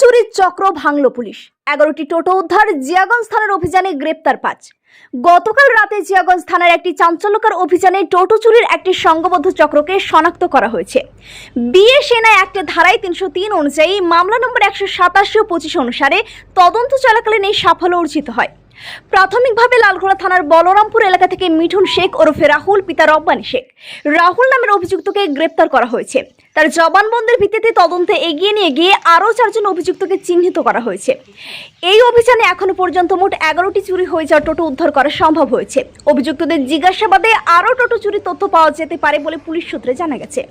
চুরির চক্র ভাঙল পুলিশ। এগারোটি টোটো উদ্ধার জিয়াগঞ্জ থানার অভিযানে গ্রেপ্তার পাঁচ। গতকাল রাতে জিয়াগঞ্জ থানার একটি চাঞ্চল্যকর অভিযানে টোটো চুরির একটি সংঘবদ্ধ চক্রকে শনাক্ত করা হয়েছে। বিএ সেনা একটা ধারায় তিনশো তিন অনুযায়ী মামলা নম্বর একশো সাতাশি ও পঁচিশ অনুসারে তদন্ত চলাকালীন এই সাফল্য অর্জিত হয়। প্রাথমিকভাবে লালগোলা থানার বলরামপুর এলাকা থেকে মিঠুন শেখ ওরফে রাহুল, পিতা রব্বানী শেখ। রাহুল নামের অভিযুক্তকে গ্রেপ্তার করা হয়েছে। তার জবানবন্দির ভিত্তিতে তদন্তে এগিয়ে নিয়ে গিয়ে আরও চারজন অভিযুক্তকে চিহ্নিত করা হয়েছে। এই অভিযানে এখনও পর্যন্ত মোট এগারোটি চুরি হয়ে যাওয়া টোটো উদ্ধার করা সম্ভব হয়েছে। অভিযুক্তদের জিজ্ঞাসাবাদে আরও টোটো চুরি তথ্য পাওয়া যেতে পারে বলে পুলিশ সূত্রে জানা গেছে।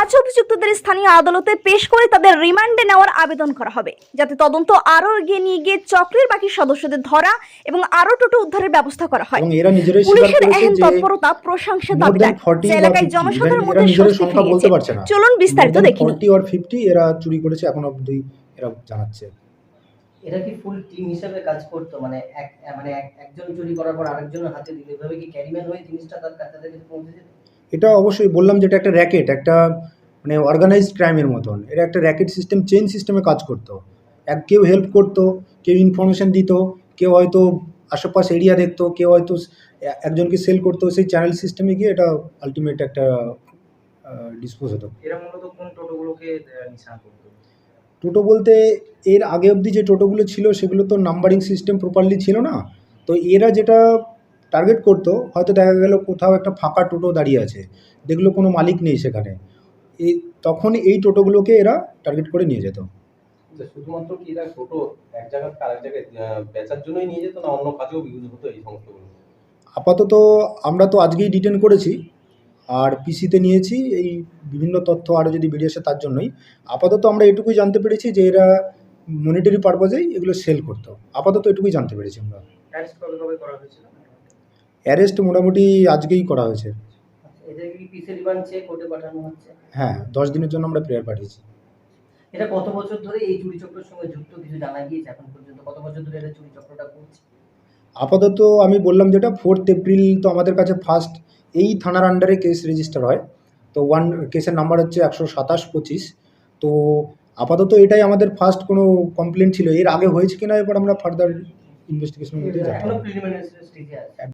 আজ অভিযুক্তদের স্থানীয় আদালতে পেশ করে তাদের রিমান্ডে নেওয়ার আবেদন করা হবে যাতে তদন্ত আরও এগিয়ে নিয়ে গিয়ে চক্রের বাকি সদস্যদের ধরা এবং আরও টোটো উদ্ধারের ব্যবস্থা করা হয়। পুলিশের এহেন তৎপরতা প্রশংসা দাবিদার than 40 যে বা এলাকায় 50 জনসাধারণের মধ্যে স্বস্তি ফিরিয়েছে। পারছে না। চলুন বিস্তারিত দেখে নিন ফর্টি আর ফিফটি এরা চুরি করেছে এখন অবধি এরা জানাচ্ছে। এরা কি ফুল টিম হিসেবে কাজ করতো? মানে এক মানে একজন চুরি করার পর আরেকজনের হাতে দিতে এভাবে কি ক্যারিম্যান হয়ে জিনিসটা তার কাছে থেকে পৌঁছে যেত? এটা অবশ্যই বললাম যে এটা একটা র্যাকেট একটা মানে অর্গানাইজড ক্রাইমের মতন। এটা একটা র্যাকেট সিস্টেম চেইন সিস্টেমে কাজ করতো। এক কেউ হেল্প করতো কেউ ইনফরমেশন দিত কেউ হয়তো আশেপাশ এরিয়া দেখতো কেউ হয়তো একজনকে সেল করতো সেই চ্যানেল সিস্টেমে গিয়ে এটা আলটিমেট একটা ডিসপোজ হতো। এরা মূলত কোন টোটোগুলোকে নিশানা করতো? টোটো বলতে এর আগে অবধি যে টোটোগুলো ছিল সেগুলো তো নাম্বারিং সিস্টেম প্রপারলি ছিল না। তো এরা যেটা টার্গেট করতো হয়তো দেখা গেল কোথাও একটা ফাঁকা টোটো দাঁড়িয়ে আছে। দেখল কোনো মালিক নেই সেখানে। এই তখন এই টোটোগুলোকে এরা টার্গেট করে নিয়ে যেত। যে শুধুমাত্র কি এরা টোটো এক জায়গা থেকে আরেক জায়গায় বেচার জন্যই নিয়ে যেত না অন্য কাজেও ইউজ হতো এই সমস্তগুলো? আপাতত আমরা তো আজকেই ডিটেন করেছি। আর পিসিতে নিয়েছি এই বিভিন্ন তথ্য আরও যদি বেরিয়ে আসে তার জন্যই। আপাতত আমরা এটুকুই জানতে পেরেছি যে এরা মনিটারি পারপাজেই এগুলো সেল করতো। আপাতত এটুকুই জানতে পেরেছি আমরা। অ্যারেস্ট মোটামুটি আজকেই করা হয়েছে। হচ্ছে? হ্যাঁ দশ দিনের জন্য আমরা প্রেয়ার পাঠিয়েছি। এটা কত বছর ধরে এই চুরি চক্রের সঙ্গে যুক্ত? কিছু জানা গিয়েছে এখন পর্যন্ত? কত বছর ধরে এরা চুরি চক্রটা করছে? আপাতত আমি বললাম যেটা ফোর্থ এপ্রিল তো আমাদের কাছে ফার্স্ট এই থানার আন্ডারে কেস রেজিস্টার হয়। তো ওয়ান কেসের নাম্বার হচ্ছে একশো সাতাশ পঁচিশ। তো আপাতত এটাই আমাদের ফার্স্ট কোনো কমপ্লেন ছিল। এর আগে হয়েছে কিনা এবার আমরা ফার্দার ইনভেস্টিগেশন মধ্যে যাব